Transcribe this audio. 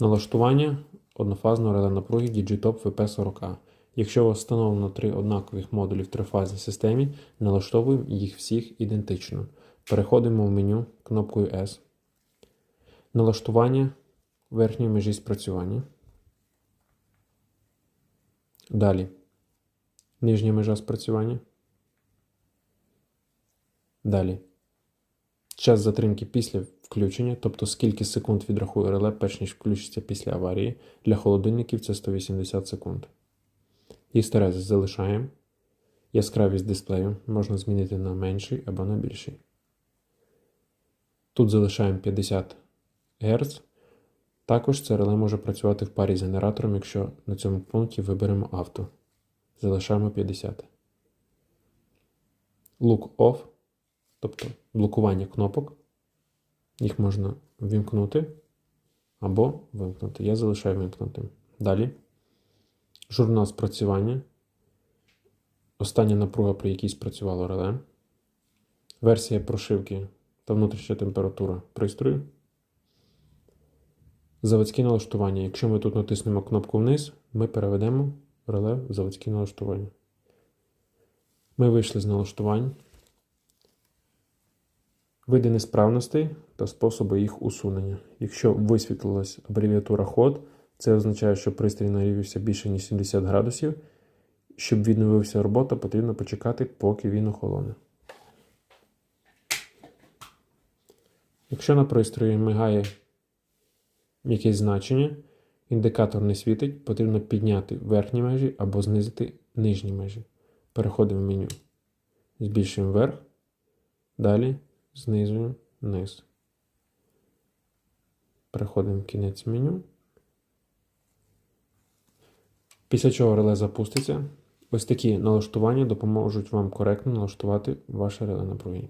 Налаштування однофазного реле напруги Digitop VP40A. Якщо у вас встановлено три однакових модулі в трифазній системі, налаштовуємо їх всіх ідентично. Переходимо в меню кнопкою S. Налаштування верхньої межі спрацювання. Далі. Нижня межа спрацювання. Далі. Час затримки після включення, тобто скільки секунд відрахує реле, перш ніж включиться після аварії. Для холодильників це 180 секунд. Істерези залишаємо. Яскравість дисплею можна змінити на менший або на більший. Тут залишаємо 50 Гц. Також це реле може працювати в парі з генератором, якщо на цьому пункті виберемо авто. Залишаємо 50. Look Off, тобто блокування кнопок. Їх можна вимкнути або вимкнути. Я залишаю вимкнутим. Далі. Журнал спрацювання. Остання напруга, при якій спрацювало реле. Версія прошивки та внутрішня температура пристрою. Заводські налаштування. Якщо ми тут натиснемо кнопку вниз, ми переведемо реле в заводські налаштування. Ми вийшли з налаштувань. Види несправностей та способи їх усунення. Якщо висвітлилась абревіатура ход, це означає, що пристрій нагрівся більше ніж 70 градусів. Щоб відновився робота, потрібно почекати, поки він охолоне. Якщо на пристрої мигає якесь значення, індикатор не світить, потрібно підняти верхні межі або знизити нижні межі. Переходимо в меню. Збільшуємо вверх, далі знизуємо вниз. Переходимо в кінець меню. Після чого реле запуститься. Ось такі налаштування допоможуть вам коректно налаштувати ваше реле напруги.